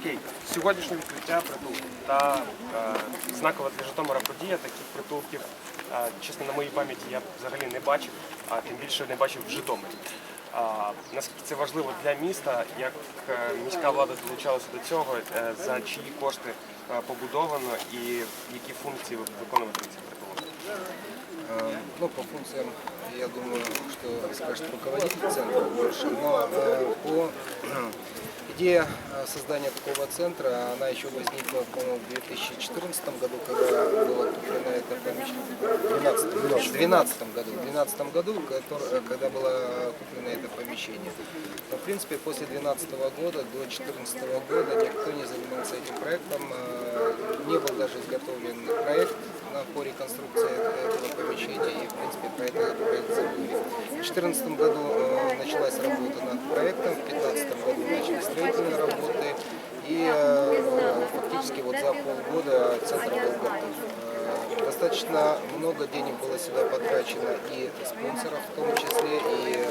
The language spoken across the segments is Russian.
Окей, сьогоднішнє відкриття притулку та е, знакова для Житомира подія таких притулків, е, чесно, на моїй пам'яті я взагалі не бачив, а тим більше не бачив в Житомирі. А, наскільки це важливо для міста, як е, міська влада долучалася до цього, е, за чиї кошти е, побудовано і які функції виконувати ці притулок? Э, Ну, по функциям, я думаю, что скажет руководитель центра больше, но э, по идея э, создания такого центра, она еще возникла, по-моему, в 2014 году, когда было куплено это помещение, в 2012 году, в 2012 году, э, когда было куплено это помещение. Но, в принципе, после 2012 года до 2014 года никто не занимался этим проектом, э, не был даже изготовлен проект по реконструкции этого помещения, и, в принципе, про этот проект забыли. В 2014 году э, началась работа над проектом, в 2015 году начались строительные работы, и э, фактически вот за полгода центр был готов. Э, Достаточно много денег было сюда потрачено и спонсоров в том числе, и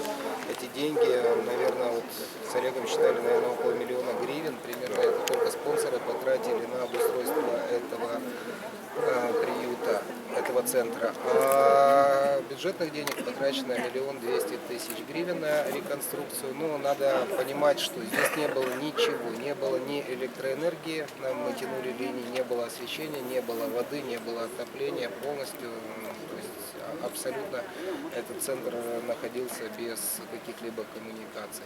эти деньги, наверное, вот с Олегом считали, наверное, около миллиона гривен, примерно это только спонсоры потратили на обустройство этого э, приюта, этого центра. А бюджетных денег потрачено миллион двести тысяч гривен на реконструкцию. Но надо понимать, что здесь не было ничего, не было ни электроэнергии, нам мы тянули линии, не было освещения, не было воды, не было отопления полностью. То есть а- абсолютно этот центр находился без каких-либо коммуникаций.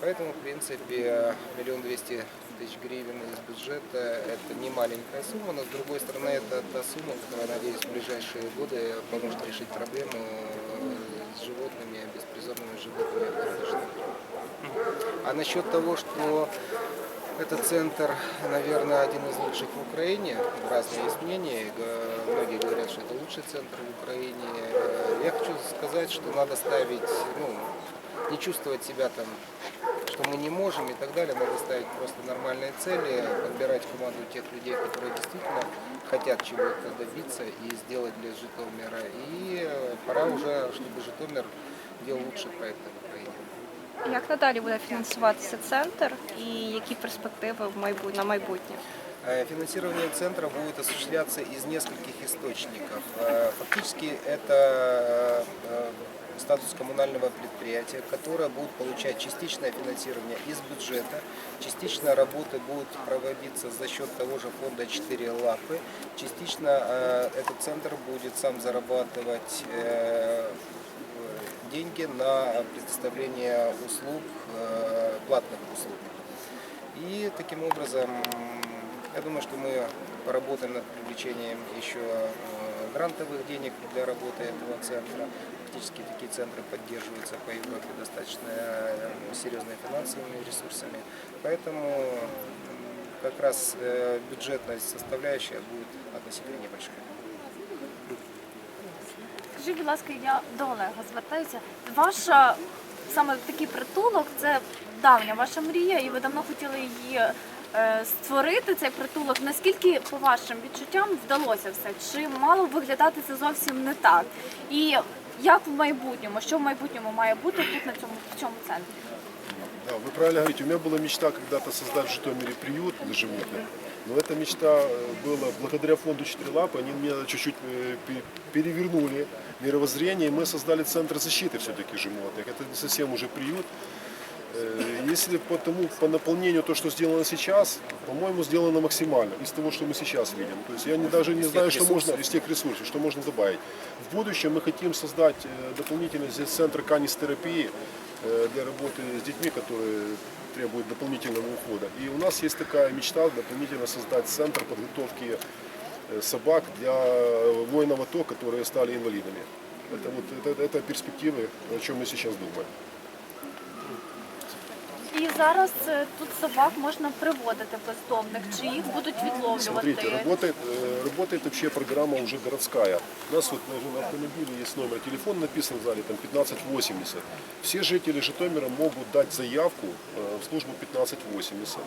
Поэтому, в принципе, миллион двести тысяч гривен из бюджета – это не маленькая сумма, но с другой стороны, это та сумма, которая, надеюсь, в ближайшие годы поможет решить проблему э, с животными, беспризорными животными. А насчет того, что этот центр, наверное, один из лучших в Украине, разные есть мнения, Г- многие говорят, что это лучший центр в Украине. Э, Я хочу сказать, что надо ставить, ну, не чувствовать себя там, что мы не можем и так далее, надо ставить просто нормальные цели, подбирать команду тех людей, которые действительно хотят чего-то добиться и сделать для Житомира. И э, пора уже, чтобы Житомир делал лучшие проекты в Украине. Як надалі буде фінансуватися центр і які перспективи в майбут... на майбутнє? Э, Финансирование центра будет осуществляться из нескольких источников. Э, Фактически это э, статус коммунального предприятия, которое будет получать частичное финансирование из бюджета, частично работы будут проводиться за счет того же фонда «Четыре лапы», частично этот центр будет сам зарабатывать деньги на предоставление услуг, платных услуг. И таким образом, я думаю, что мы поработаем над привлечением еще э, грантовых денег для работы этого центра. Фактически такие центры поддерживаются по Европе достаточно э, серьезными финансовыми ресурсами. Поэтому м, как раз э, бюджетная составляющая будет относительно небольшая. Скажіть, будь ласка, я до Олега звертаюся. Ваша саме такий притулок це давня ваша мрія, і ви давно хотіли її е, створити, цей притулок. Наскільки, по вашим відчуттям, вдалося все? Чи мало виглядати це зовсім не так? І як в майбутньому, що в майбутньому має бути тут на цьому в цьому центрі? Да, вы правильно говорите. У меня была мечта когда-то создать в Житомире приют для животных. Но эта мечта э, была благодаря фонду «Четыре лапы». Они меня чуть-чуть э, пе- перевернули мировоззрение. И мы создали центр защиты все-таки животных. Это не совсем уже приют. Э, Если по тому, по наполнению то, что сделано сейчас, по-моему, сделано максимально из того, что мы сейчас видим. То есть я не, даже не знаю, что можно из тех ресурсов, что можно добавить. В будущем мы хотим создать э, дополнительно здесь центр канистерапии э, для работы с детьми, которые требуют дополнительного ухода. И у нас есть такая мечта дополнительно создать центр подготовки собак для воинов АТО, которые стали инвалидами. Это вот это, это перспективы, о чем мы сейчас думаем. І зараз е, тут собак можна приводити бездомних, чи їх будуть відловлювати? Смотрите, работает, э, работает вообще программа уже городская. У нас вот даже на автомобиле есть номер телефона написан в зале, там 1580. Все жители Житомира могут дать заявку э, в службу 1580.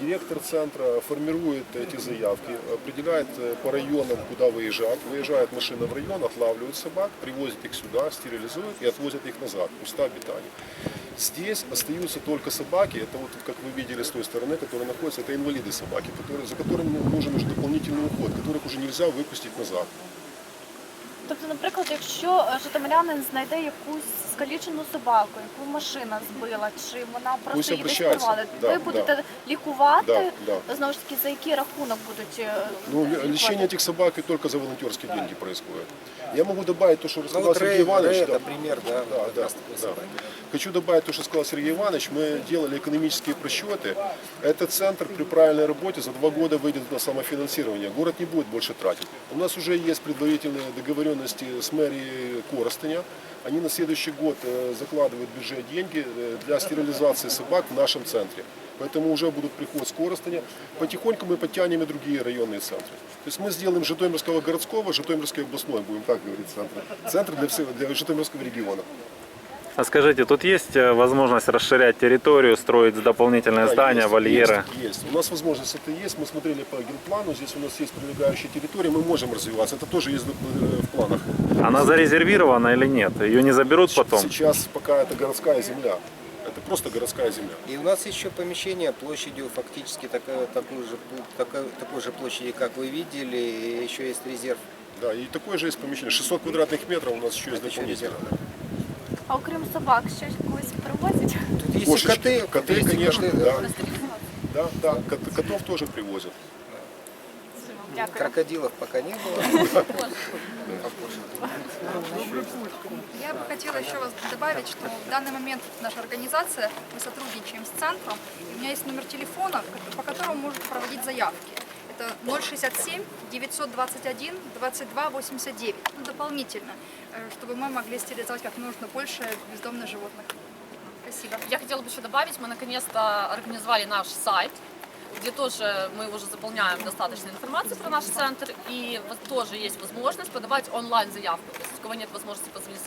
Директор центра формирует эти заявки, определяет э, по районам, куда выезжать. Выезжает машина в район, отлавливает собак, привозит их сюда, стерилизует и отвозят их назад, в места обитания. Здесь остаются только собаки, это вот как вы видели с той стороны, которые находятся, это инвалиды собаки, которые, за которыми нужен уже дополнительный уход, которых уже нельзя выпустить назад. Тобто, наприклад, якщо е, житомирянин знайде якусь скалічену собаку, яку машина збила, чи вона просто її десь обращається. порвали, Да, ви да. будете лікувати Да, знову ж таки за який рахунок будуть е, Ну, лікувати? лечение этих собак и только за волонтерские деньги происходит. Я могу добавить то, что Ну рассказал вот Сергей Рэй, Иванович. Рэй да. это пример, да, Да, да, да. Хочу добавить то, что сказал Сергей Иванович. Мы делали экономические просчеты. Этот центр при правильной работе за два года выйдет на самофинансирование. Город не будет больше тратить. У нас уже есть предварительные договоренности с мэрией Коростыня. Они на следующий год э, закладывают в бюджет деньги э, для стерилизации собак в нашем центре. Поэтому уже будут приход с Коростыня. Потихоньку мы подтянем и другие районные центры. То есть мы сделаем Житомирского городского, Житомирский областной, будем так говорить, центр. Центр для, всего, для Житомирского региона. А скажите, тут есть э, возможность расширять территорию, строить дополнительные Да, здания, есть, вольеры? Есть, есть. У нас возможность это есть. Мы смотрели по генплану. Здесь у нас есть прилегающие территории. Мы можем развиваться. Это тоже есть э, в планах. Она зарезервирована или нет? Ее не заберут потом? Сейчас пока это городская земля. Это просто городская земля. И у нас еще помещение площадью фактически такой, такой, же, такой, такой же площади, как вы видели, и еще есть резерв. Да, и такое же есть помещение. 600 квадратных метров у нас еще есть дополнительно. А окрім собак, ще когось привозять? Тут есть Кошечки. коты. Коты, есть и конечно, коты, да. Да, да, кот- котов тоже привозят. Дякую. Крокодилов пока не было. Я бы хотела еще вас добавить, что в данный момент наша организация, мы сотрудничаем с центром. У меня есть номер телефона, по которому можно проводить заявки. Это 067 921 22 89. Ну, дополнительно, э, чтобы мы могли стерилизовать как можно больше бездомных животных. Спасибо. Я хотела бы еще добавить, мы наконец-то организовали наш сайт, где тоже мы уже заполняем достаточно информации про наш центр, и тоже есть возможность подавать онлайн-заявку. То есть у кого нет возможности позвонить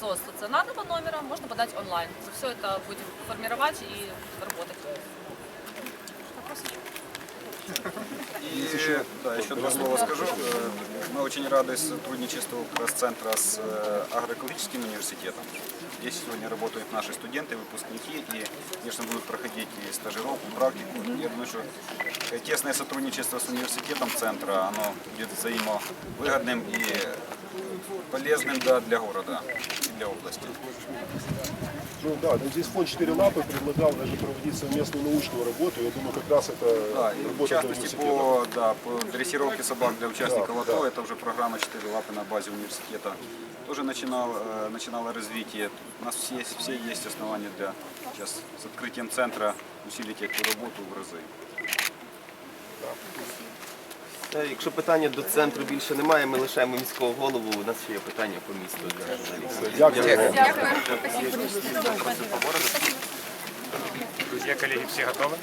со, стационарного номера, можно подать онлайн. Все это будем формировать и работать. И да, еще два слова скажу. Э, Мы очень рады сотрудничеству как раз центра с э, агроэкологическим университетом. Здесь сегодня работают наши студенты, выпускники, и, конечно, будут проходить и стажировку, и практику. Я думаю, что тесное сотрудничество с университетом центра, оно будет взаимовыгодным и полезным да, для города и для области. Ну да, но здесь фонд «Четыре лапы» предлагал даже проводить совместную научную работу. Я думаю, как раз это Да, и в работа частности университета. по, да, по дрессировке собак для участников Да, АТО, да. это уже программа «Четыре лапы» на базе университета. Тоже начинал, э, начинало развитие. У нас все, есть- все есть основания для сейчас с открытием центра усилить эту работу в разы. Е, Якщо питання до центру більше немає, ми лишаємо міського голову. У нас ще є питання по місту для журналістів. Дякую. Друзі, колеги, всі готовы?